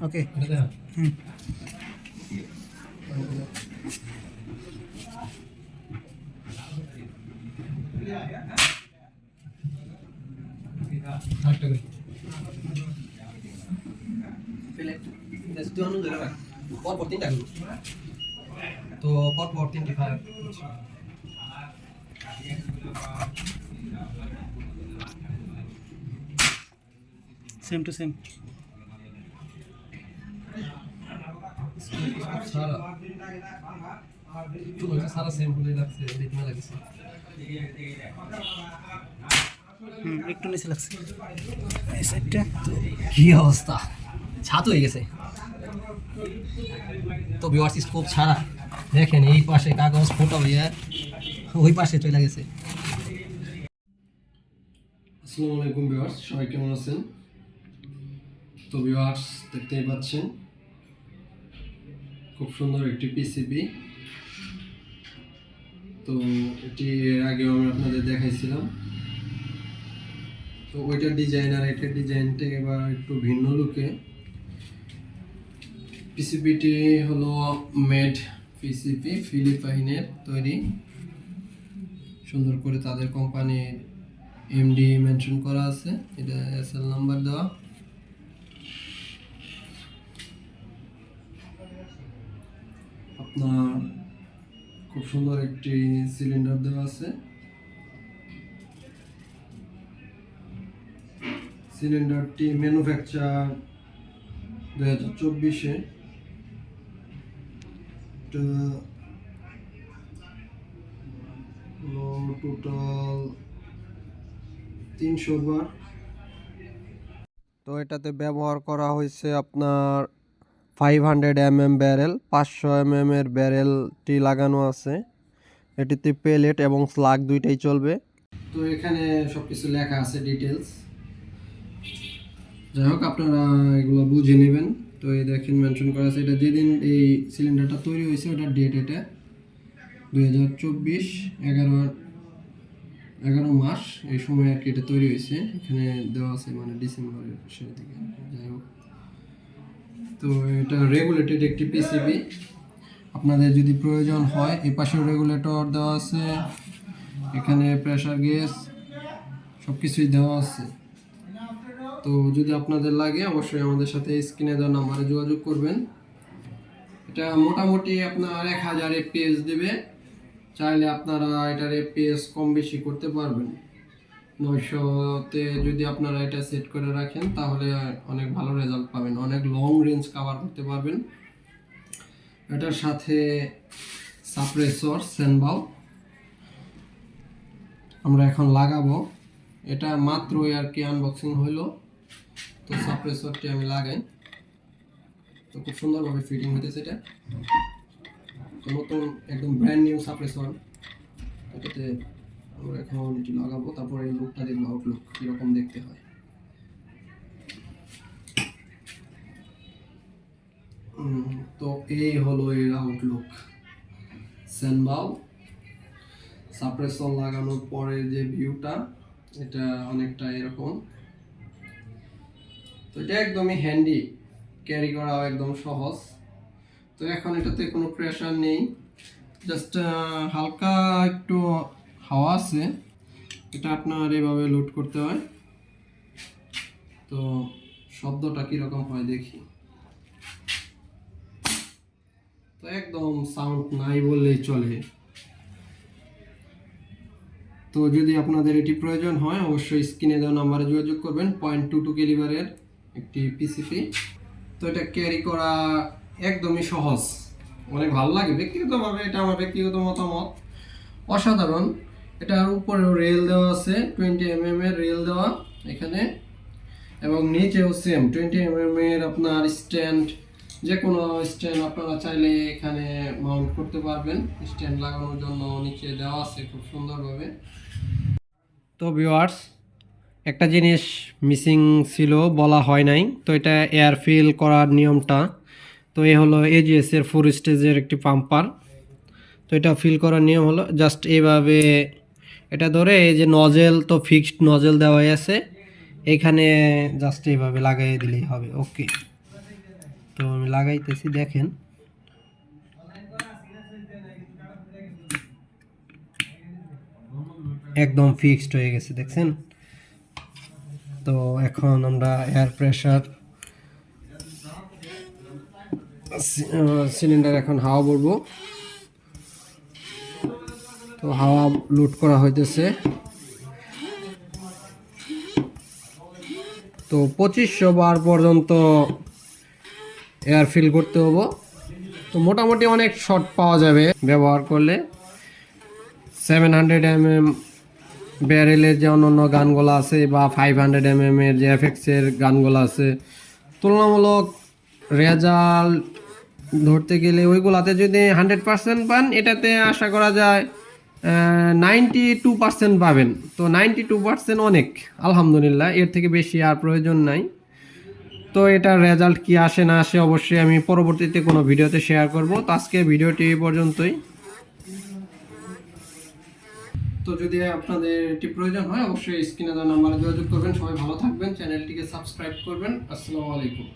ওকে এটা দেখা হুম আরেকটা করি পর পর সারা সারা সেম বলে লাগছে দেখতে লাগছে একটু নিচে লাগছে। এই সাইডটা কি অবস্থা? ছাত হয়ে গেছে। তো ভিউয়ার্স স্কোপ ছাড়া। দেখেন এই পাশে কাগজ ফোটা হয়ে ওই পাশে চলে গেছে। আসসালামু আলাইকুম ভিউয়ার্স সবাই কেমন আছেন? তো ভিউয়ার্স দেখতেই পাচ্ছেন খুব সুন্দর একটি পিসিবি তো এটি আগেও আমি আপনাদের দেখাইছিলাম। তো ওইটার ডিজাইন আর এটার ডিজাইনটা এবার একটু ভিন্ন লুকে পিসিপিটি হলো মেড পিসিপি ফিলিপাইনের তৈরি। সুন্দর করে তাদের কোম্পানির এমডি মেনশন করা আছে। এটা এসএল নাম্বার দেওয়া। খুব সুন্দর একটি সিলিন্ডার দেওয়া আছে। সিলিন্ডারটি ম্যানুফ্যাকচার দু হাজার চব্বিশে। টোটাল তিনশো বার। তো এটাতে ব্যবহার করা হয়েছে আপনার five hundred M M barrel পাঁচশো এম এম এর ব্যারেলটি লাগানো আছে। এটিতে পেলেট এবং স্লাগ দুইটাই চলবে। তো এখানে সব কিছু লেখা আছে ডিটেলস যাই হোক, আপনারা এগুলো বুঝে নেবেন। তো এই দেখেন মেনশন করা আছে। এটা যেদিন এই সিলিন্ডারটা তৈরি হয়েছে, ওটার ডেট এটা দুই হাজার চব্বিশ, এগারো এগারো মাস। এই সময় আর কি এটা তৈরি হয়েছে। এখানে দেওয়া আছে মানে ডিসেম্বরের শেষের দিকে। যাই হোক। তো এটা রেগুলেটেড একটি পিসিবি আপনাদের যদি প্রয়োজন হয় এই পাশেও রেগুলেটর দেওয়া আছে, এখানে প্রেশার গ্যাস সব কিছুই দেওয়া আছে। তো যদি আপনাদের লাগে, অবশ্যই আমাদের সাথে স্ক্রিনে দেওয়া নাম্বারে যোগাযোগ করবেন। এটা মোটামুটি আপনার এক হাজার এপিএস দেবে। চাইলে আপনারা এটার এপিএস কম বেশি করতে পারবেন। নয়শোতে যদি আপনারা এটা সেট করে রাখেন, তাহলে অনেক ভালো রেজাল্ট পাবেন। অনেক লং রেঞ্জ কভার করতে পারবেন। এটার সাথে সাপ্রেসর সেনবাউ আমরা এখন লাগাবো। এটা মাত্রই আর কি আনবক্সিং হইল। তো সাপ্রেসরটি আমি লাগাই। তো খুব সুন্দরভাবে ফিটিং হইতেছে এটা। নতুন একদম ব্র্যান্ড নিউ সাপ্রেসর এটাতে আমরা এখন এটি লাগাবো, তারপরে এই লুকটা দেখব আউটলুক কীরকম দেখতে হয়। তো এই হলো এর আউটলুক সেনবাউ সাপ্রেসর লাগানোর পরে যে ভিউটা এটা অনেকটা এরকম। তো এটা একদমই হ্যান্ডি ক্যারি করাও একদম সহজ। তো এখন এটাতে কোনো প্রেশার নেই। জাস্ট হালকা একটু হাওয়া আছে, এটা আপনার এভাবে লোড করতে হয়। তো শব্দটা কীরকম হয় দেখি। তো একদম সাউন্ড নাই বললেই চলে। তো যদি আপনাদের এটি প্রয়োজন হয়, অবশ্যই স্ক্রিনে দেওয়া নাম্বারে যোগাযোগ করবেন পয়েন্ট টু টু ক্যালিবারের একটি পিসিপি তো এটা ক্যারি করা একদমই সহজ। অনেক ভালো লাগে, ব্যক্তিগতভাবে এটা আমার ব্যক্তিগত মতামত। অসাধারণ। এটার উপরেও রেল দেওয়া আছে টোয়েন্টি এম এম এর রেল দেওয়া এখানে। এবং নিচেও সেম টোয়েন্টি এম এর আপনার স্ট্যান্ড যে কোনো স্ট্যান্ড আপনারা চাইলে এখানে মাউন্ট করতে পারবেন। স্ট্যান্ড লাগানোর জন্য নিচে দেওয়া আছে খুব সুন্দরভাবে। তো ভিওয়ার্স একটা জিনিস মিসিং ছিল, বলা হয় নাই। তো এটা এয়ার ফিল করার নিয়মটা। তো এ হলো এজিএস এর ফোর স্টেজের একটি পাম্পার তো এটা ফিল করার নিয়ম হলো জাস্ট এইভাবে এটা ধরে এই যে নজেল তো ফিক্সড নজেল দেওয়াই আছে। এখানে জাস্ট এইভাবে লাগাই দিলেই হবে ওকে তো আমি লাগাইতেছি, দেখেন। একদম ফিক্সড হয়ে গেছে, দেখছেন? তো এখন আমরা এয়ার প্রেশার সিলিন্ডার এখন হাওয়া ভরবো। তো হাওয়া লুট করা হইতেছে। তো পঁচিশশো বার পর্যন্ত এয়ার ফিল করতে হব। তো মোটামুটি অনেক শর্ট পাওয়া যাবে ব্যবহার করলে। সেভেন হান্ড্রেড এম এম ব্যারেলের যে অন্যান্য গানগুলো আছে বা ফাইভ হান্ড্রেড এম এম এর যে এফেক্সের গানগুলো আছে, তুলনামূলক রেজাল্ট ধরতে গেলে ওইগুলাতে যদি হান্ড্রেড পার্সেন্ট পান, এটাতে আশা করা যায় নাইনটি টু পার্সেন্ট পাবেন। তো নাইনটি টু পার্সেন্ট অনেক, আলহামদুলিল্লাহ। এর থেকে বেশি আর প্রয়োজন নাই। তো এটার রেজাল্ট কি আসে না আসে অবশ্যই আমি পরবর্তীতে কোনো ভিডিওতে শেয়ার করব। তো আজকে ভিডিওটি এই পর্যন্তই। তো যদি আপনাদের এটি প্রয়োজন হয়, অবশ্যই স্ক্রিনে দেওয়া নাম্বারে যোগাযোগ করবেন। সবাই ভালো থাকবেন। চ্যানেলটিকে সাবস্ক্রাইব করবেন। আসসালামু আলাইকুম।